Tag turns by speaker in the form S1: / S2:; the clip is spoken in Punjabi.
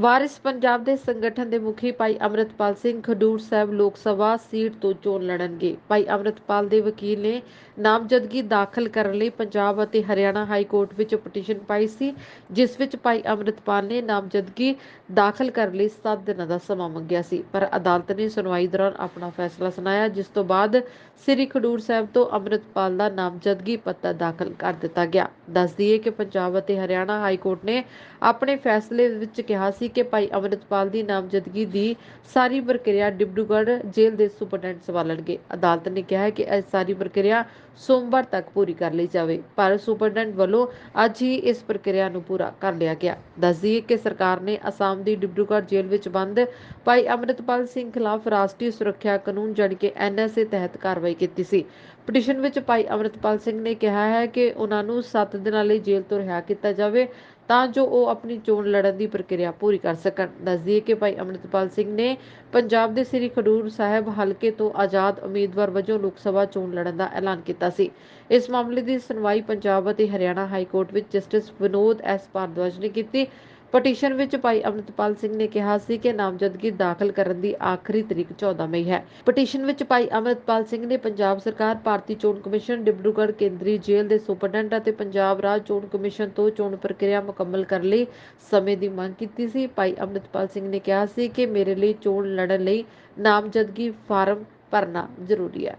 S1: ਵਾਰਿਸ ਪੰਜਾਬ ਦੇ ਸੰਗਠਨ ਦੇ ਮੁਖੀ ਭਾਈ ਅਮਰਿਤਪਾਲ ਸਿੰਘ ਖਡੂਰ ਸਾਹਿਬ ਲੋਕ ਸਭਾ ਸੀਟ ਤੋਂ ਚੋਣ ਲੜਨਗੇ। ਭਾਈ ਅਮਰਿਤਪਾਲ ਦੇ ਵਕੀਲ ਨੇ ਨਾਮਜ਼ਦਗੀ ਦਾਖਲ ਕਰਨ ਲਈ ਪੰਜਾਬ ਅਤੇ ਹਰਿਆਣਾ ਹਾਈ ਕੋਰਟ ਵਿੱਚ ਪਟੀਸ਼ਨ ਪਾਈ ਸੀ, ਜਿਸ ਵਿੱਚ ਭਾਈ ਅਮਰਿਤਪਾਲ ਨੇ ਨਾਮਜ਼ਦਗੀ ਦਾਖਲ ਕਰਨ ਲਈ 7 ਦਿਨਾਂ ਦਾ ਸਮਾਂ ਮੰਗਿਆ ਸੀ। ਪਰ ਅਦਾਲਤ ਨੇ ਸੁਣਵਾਈ ਦੌਰਾਨ ਆਪਣਾ ਫੈਸਲਾ ਸੁਣਾਇਆ, ਜਿਸ ਤੋਂ ਬਾਅਦ ਸ੍ਰੀ ਖਡੂਰ ਸਾਹਿਬ ਤੋਂ ਅਮਰਿਤਪਾਲ ਦਾ ਨਾਮਜ਼ਦਗੀ ਪੱਤਰ ਦਾਖਲ ਕਰ ਦਿੱਤਾ ਗਿਆ। ਦੱਸ ਦਈਏ ਕਿ ਪੰਜਾਬ ਅਤੇ ਹਰਿਆਣਾ ਹਾਈ ਕੋਰਟ ਨੇ ਆਪਣੇ ਫੈਸਲੇ ਵਿੱਚ ਕਿਹਾ ਸੀ ਕਿ ਭਾਈ ਅਮਰਿਤਪਾਲ ਦੀ ਨਾਮਜ਼ਦਗੀ ਦੀ ਸਾਰੀ ਪ੍ਰਕਿਰਿਆ ਡਿਬਰੂਗੜ੍ਹ ਜੇਲ੍ਹ ਦੇ ਸੁਪਰਡੈਂਟ ਸੰਭਾਲਣਗੇ। ਅਦਾਲਤ ਨੇ ਕਿਹਾ ਹੈ ਕਿ ਇਹ ਸਾਰੀ ਪ੍ਰਕਿਰਿਆ ਸੋਮਵਾਰ ਤੱਕ ਪੂਰੀ ਕਰ ਲਈ ਜਾਵੇ, ਪਰ ਸੁਪਰਡੈਂਟ ਵੱਲੋਂ ਅੱਜ ਹੀ ਇਸ ਪ੍ਰਕਿਰਿਆ ਨੂੰ ਪੂਰਾ ਕਰ ਲਿਆ ਗਿਆ। ਦੱਸ ਦਈਏ ਕਿ ਸਰਕਾਰ ਨੇ ਅਸਾਮ ਦੀ ਡਿਬਰੂਗੜ੍ਹ ਜੇਲ੍ਹ ਵਿੱਚ ਬੰਦ ਭਾਈ ਅਮਰਿਤਪਾਲ ਸਿੰਘ ਖਿਲਾਫ ਰਾਸ਼ਟਰੀ ਸੁਰੱਖਿਆ ਕਾਨੂੰਨ ਜਾਣੀ ਕਿ ਐਨਐਸਏ ਤਹਿਤ ਕਾਰਵਾਈ ਕੀਤੀ ਸੀ। ਪਟੀਸ਼ਨ ਵਿੱਚ ਭਾਈ ਅਮਰਿਤਪਾਲ ਸਿੰਘ ਨੇ ਕਿਹਾ ਹੈ ਕਿ ਉਹਨਾਂ ਨੂੰ 7 ਦਿਨਾਂ ਲਈ ਜੇਲ੍ਹ ਤੋਂ ਰਿਹਾ ਕੀਤਾ ਜਾਵੇ ਤਾਂ ਜੋ ਉਹ ਆਪਣੀ ਚੋਣ ਲੜਨ ਦੀ ਪ੍ਰਕਿਰਿਆ ਪੂਰੀ ਕਰ ਸਕਣ। ਦੱਸ ਕਿ ਭਾਈ ਅਮਰਿਤਪਾਲ ਸਿੰਘ ਨੇ ਪੰਜਾਬ ਦੇ ਸ੍ਰੀ ਖਡੂਰ ਸਾਹਿਬ ਹਲਕੇ ਤੋਂ ਆਜ਼ਾਦ ਉਮੀਦਵਾਰ ਵਜੋਂ ਲੋਕ ਸਭਾ ਚੋਣ ਲੜਨ ਦਾ ਐਲਾਨ ਕੀਤਾ ਸੀ। ਇਸ ਮਾਮਲੇ ਦੀ ਸੁਣਵਾਈ ਪੰਜਾਬ ਅਤੇ ਹਰਿਆਣਾ ਹਾਈ ਕੋਰਟ ਵਿੱਚ ਜਸਟਿਸ ਵਿਨੋਦ ਐਸ ਭਾਰਦਵਾਜ ਨੇ ਕੀਤੀ। ਪਟੀਸ਼ਨ ਵਿੱਚ ਭਾਈ ਅਮਰਿਤਪਾਲ ਸਿੰਘ ਨੇ ਕਿਹਾ ਸੀ ਕਿ ਨਾਮਜ਼ਦਗੀ ਦਾਖਲ ਕਰਨ ਦੀ ਆਖਰੀ ਤਰੀਕ 14 ਮਈ ਹੈ। ਪਟੀਸ਼ਨ ਵਿੱਚ ਭਾਈ ਅਮਰਿਤਪਾਲ ਸਿੰਘ ਨੇ ਪੰਜਾਬ ਸਰਕਾਰ, ਭਾਰਤੀ ਚੋਣ ਕਮਿਸ਼ਨ, ਡਿਬਰੂਗੜ੍ਹ ਕੇਂਦਰੀ ਜੇਲ੍ਹ ਦੇ ਸੁਪਰਡੈਂਟ ਅਤੇ ਪੰਜਾਬ ਰਾਜ ਚੋਣ ਕਮਿਸ਼ਨ ਤੋਂ ਚੋਣ ਪ੍ਰਕਿਰਿਆ ਮੁਕੰਮਲ ਕਰਨ ਲਈ ਸਮੇਂ ਦੀ ਮੰਗ ਕੀਤੀ ਸੀ। ਭਾਈ ਅਮਰਿਤਪਾਲ ਸਿੰਘ ਨੇ ਕਿਹਾ ਸੀ ਕਿ ਮੇਰੇ ਲਈ ਚੋਣ ਲੜਨ ਲਈ ਨਾਮਜ਼ਦਗੀ ਫਾਰਮ ਭਰਨਾ ਜ਼ਰੂਰੀ ਹੈ।